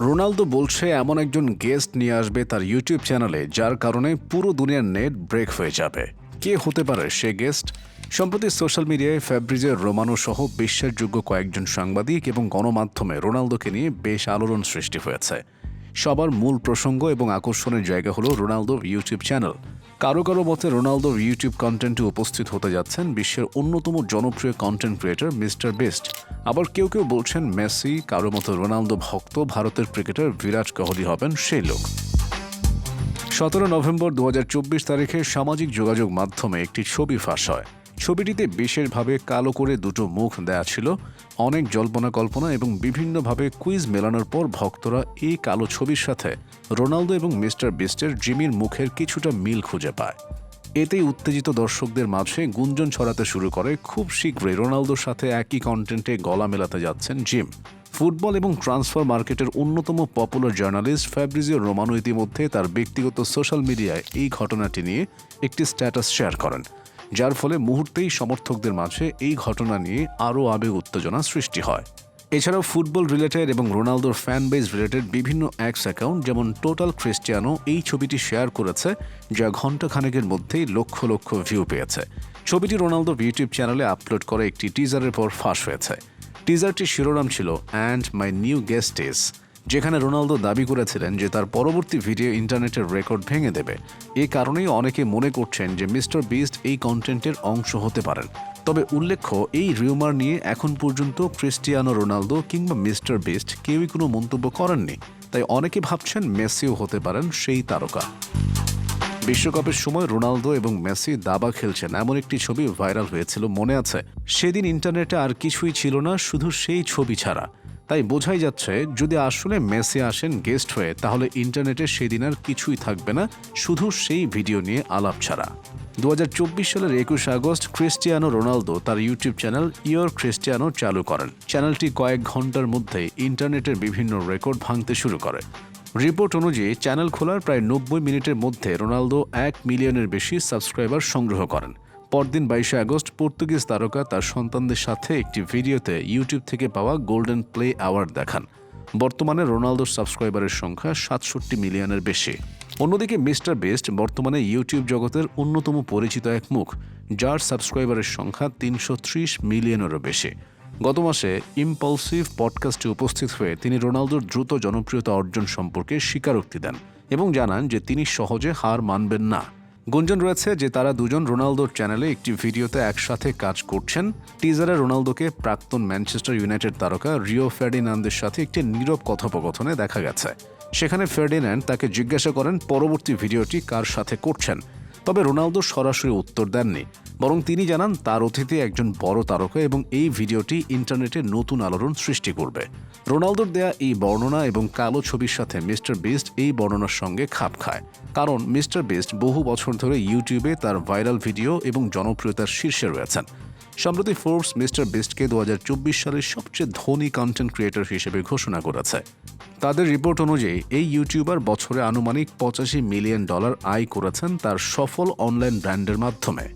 Ronaldo বলছে, এমন একজন গেস্ট নিয়ে আসবে তার ইউটিউব চ্যানেলে, যার কারণে পুরো দুনিয়ার নেট ব্রেক হয়ে যাবে। কে হতে পারে সে গেস্ট? সম্প্রতি সোশ্যাল মিডিয়ায় ফ্যাব্রিজের রোমানো সহ বিশ্বাসযোগ্য কয়েকজন সাংবাদিক এবং গণমাধ্যমে রোনালদোকে নিয়ে বেশ আলোড়ন সৃষ্টি হয়েছে। সবার মূল প্রসঙ্গ এবং আকর্ষণের জায়গা হলো রোনালদোর ইউটিউব চ্যানেল। কারও কারও মতে রোনালদোর ইউটিউব কন্টেন্টে উপস্থিত হতে যাচ্ছেন বিশ্বের অন্যতম জনপ্রিয় কন্টেন্ট ক্রিয়েটর মিস্টার বেস্ট। আবার কেউ কেউ বলছেন মেসি, কারও মতো রোনালদো ভক্ত, ভারতের ক্রিকেটার বিরাট কোহলি হবেন সেই লোক। সতেরো নভেম্বর দু হাজার চব্বিশ তারিখে সামাজিক যোগাযোগ মাধ্যমে একটি ছবি ফাঁস হয়। ছবিটিতে বিশেষভাবে কালো করে দুটো মুখ দেয়া ছিল, অনেক জল্পনা কল্পনা এবং বিভিন্নভাবে কুইজ মেলানোর পর ভক্তরা এই কালো ছবির সাথে রোনালদো এবং মিস্টার বিস্টের জিমির মুখের কিছুটা মিল খুঁজে পায়। এতেই উত্তেজিত দর্শকদের মাঝে গুঞ্জন ছড়াতে শুরু করে। খুব শীঘ্রই রোনালদোর সাথে একই কন্টেন্টে গলা মেলাতে যাচ্ছেন জিম। ফুটবল এবং ট্রান্সফার মার্কেটের অন্যতম পপুলার জার্নালিস্ট ফ্যাব্রিজিও রোমানো ইতিমধ্যে তার ব্যক্তিগত সোশ্যাল মিডিয়ায় এই ঘটনাটি নিয়ে একটি স্ট্যাটাস শেয়ার করেন। যার ফলে মুহূর্তেই সমর্থকদের মাঝে এই ঘটনা নিয়ে আরও আবেগ উত্তেজনা সৃষ্টি হয়। এছাড়াও ফুটবল রিলেটেড এবং রোনালদোর ফ্যান বেস রিলেটেড বিভিন্ন অ্যাক্স অ্যাকাউন্ট যেমন টোটাল ক্রিস্টিয়ানো এই ছবিটি শেয়ার করেছে, যা ঘণ্টাখানেকের মধ্যেই লক্ষ লক্ষ ভিউ পেয়েছে। ছবিটি রোনালদো ইউটিউব চ্যানেলে আপলোড করে একটি টিজারের পর ফাঁস হয়েছে। টিজারটির শিরোনাম ছিল and my new guest is যেখানে রোনালদো দাবি করেছিলেন যে তার পরবর্তী ভিডিও ইন্টারনেটের রেকর্ড ভেঙে দেবে। এ কারণেই অনেকে মনে করছেন যে মিস্টার বিস্ট এই কন্টেন্টের অংশ হতে পারেন। তবে উল্লেখ্য, এই রিউমার নিয়ে এখন পর্যন্ত ক্রিস্টিয়ানো রোনালদো কিংবা মিস্টার বিস্ট কেউই কোনো মন্তব্য করেননি। তাই অনেকে ভাবছেন মেসিও হতে পারেন সেই তারকা। বিশ্বকাপের সময় রোনালদো এবং মেসি দাবা খেলছেন। এমন একটি ছবি ভাইরাল হয়েছিল, মনে আছে। সেদিন ইন্টারনেটে আর কিছুই ছিল না, শুধু সেই ছবি ছাড়া। তাই বোঝাই যাচ্ছে, যদি আসলে মেসে আসেন গেস্ট হয়ে, তাহলে ইন্টারনেটে সেদিন আর কিছুই থাকবে না, শুধু সেই ভিডিও নিয়ে আলাপ ছাড়া। দু হাজার চব্বিশ সালের একুশ আগস্ট ক্রিস্টিয়ানো রোনালদো তার ইউটিউব চ্যানেল ইয়র ক্রিস্টিয়ানো চালু করেন। চ্যানেলটি কয়েক ঘণ্টার মধ্যে ইন্টারনেটের বিভিন্ন রেকর্ড ভাঙতে শুরু করে। রিপোর্ট অনুযায়ী, চ্যানেল খোলার প্রায় নব্বই মিনিটের মধ্যে রোনালদো এক মিলিয়নের বেশি সাবস্ক্রাইবার সংগ্রহ করেন। পরদিন বাইশে আগস্ট পর্তুগিজ তারকা তার সন্তানদের সাথে একটি ভিডিওতে ইউটিউব থেকে পাওয়া গোল্ডেন প্লে অ্যাওয়ার্ড দেখান। বর্তমানে রোনালদোর সাবস্ক্রাইবারের সংখ্যা সাতষট্টি মিলিয়নের বেশি। অন্যদিকে মিস্টার বেস্ট বর্তমানে ইউটিউব জগতের অন্যতম পরিচিত এক মুখ, যার সাবস্ক্রাইবারের সংখ্যা তিনশো ত্রিশ মিলিয়নেরও বেশি। গত মাসে ইম্পালসিভ পডকাস্টে উপস্থিত হয়ে তিনি রোনালদোর দ্রুত জনপ্রিয়তা অর্জন সম্পর্কে স্বীকারোক্তি দেন এবং জানান যে তিনি সহজে হার মানবেন না। গুঞ্জন রয়েছে যে তারা দুজন রোনালদোর চ্যানেলে একটি ভিডিওতে একসাথে কাজ করছেন। টিজারে রোনালদোকে প্রাক্তন ম্যানচেস্টার ইউনাইটেড তারকা রিও ফেডিনান্দের সাথে একটি নীরব কথোপকথনে দেখা গেছে। সেখানে ফার্ডিন্যান্ড তাকে জিজ্ঞাসা করেন, পরবর্তী ভিডিওটি কার সাথে করছেন? তবে রোনালদো সরাসরি উত্তর দেননি, বরং তিনি জানান তার অতিথি একজন বড় তারকা এবং এই ভিডিওটি ইন্টারনেটে নতুন আলোড়ন সৃষ্টি করবে। রোনালদোর দেয়া এই বর্ণনা এবং কালো ছবির সাথে মিস্টার বিস্ট এই বর্ণনার সঙ্গে খাপ খায়, কারণ মিস্টার বিস্ট বহু বছর ধরে ইউটিউবে তার ভাইরাল ভিডিও এবং জনপ্রিয়তার শীর্ষে রয়েছেন। সম্প্রতি ফোর্বস মিস্টার বিস্টকে দু হাজার চব্বিশ সালের সবচেয়ে ধনী কন্টেন্ট ক্রিয়েটর হিসেবে ঘোষণা করেছে। তাদের রিপোর্ট অনুযায়ী, এই ইউটিউবার বছরে আনুমানিক পঁচাশি মিলিয়ন ডলার আয় করেছেন তার সফল অনলাইন ব্র্যান্ডের মাধ্যমে।